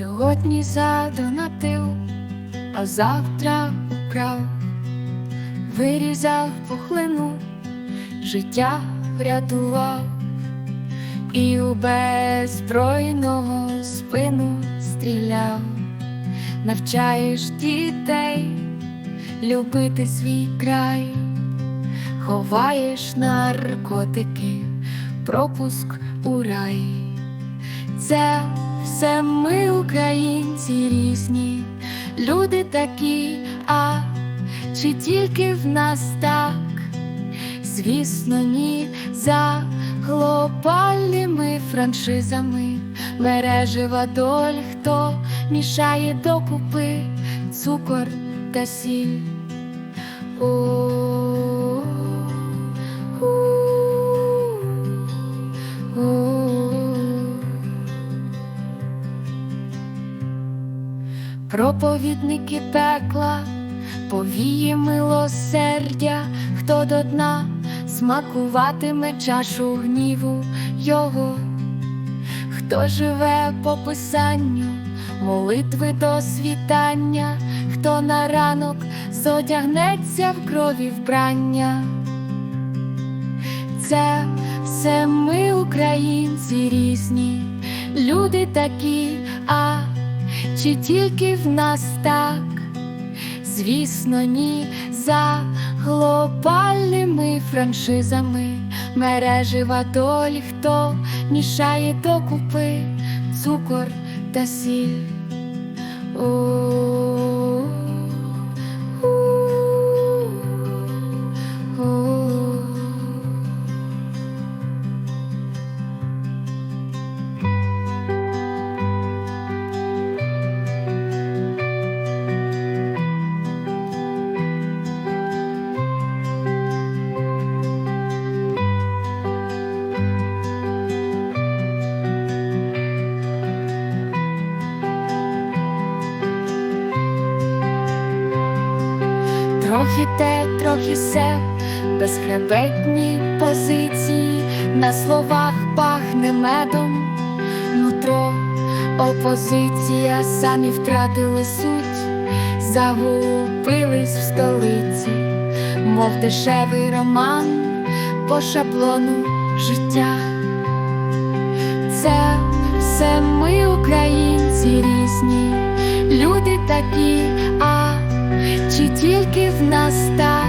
Сьогодні задонатив, а завтра украв, вирізав пухлину, життя врятував, і у беззбройного спину стріляв, навчаєш дітей любити свій край, ховаєш наркотики, пропуск у рай. Це все ми, українці, різні, люди такі, а чи тільки в нас так? Звісно, ні, за глобальними франшизами мережева доль, хто мішає докупи цукор та сіль. О, Проповідники пекла, повіє милосердя, хто до дна смакуватиме чашу гніву його, хто живе по писанню, молитви до світання, хто на ранок зодягнеться в крові вбрання. Це все ми, українці, різні, люди такі, а чи тільки в нас так? Звісно, ні, за глобальними франшизами мережі ватолі, хто мішає докупи цукор та сіль. О, у, Трохи те, трохи се, безхребетні позиції, на словах пахне медом, нутро, опозиція, самі втратили суть, загубились в столиці, мов дешевий роман по шаблону життя. Це все ми, українці, різні, люди такі, тільки в нас так?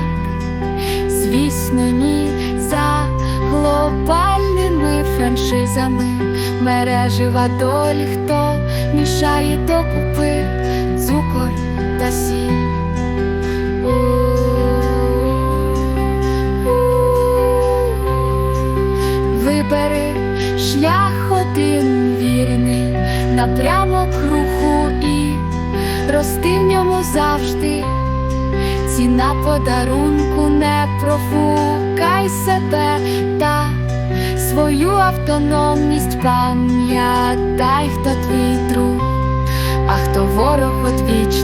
Звісно, ні, за глобальними франшизами мережева доль, хто мішає докупи цукор та сіль. Вибери шлях один вірний, напрямок руху і рости в ньому завжди. Ціна подарунку не профукай себе та свою автономність пам'ятай, хто твій друг, а хто ворог одвічний.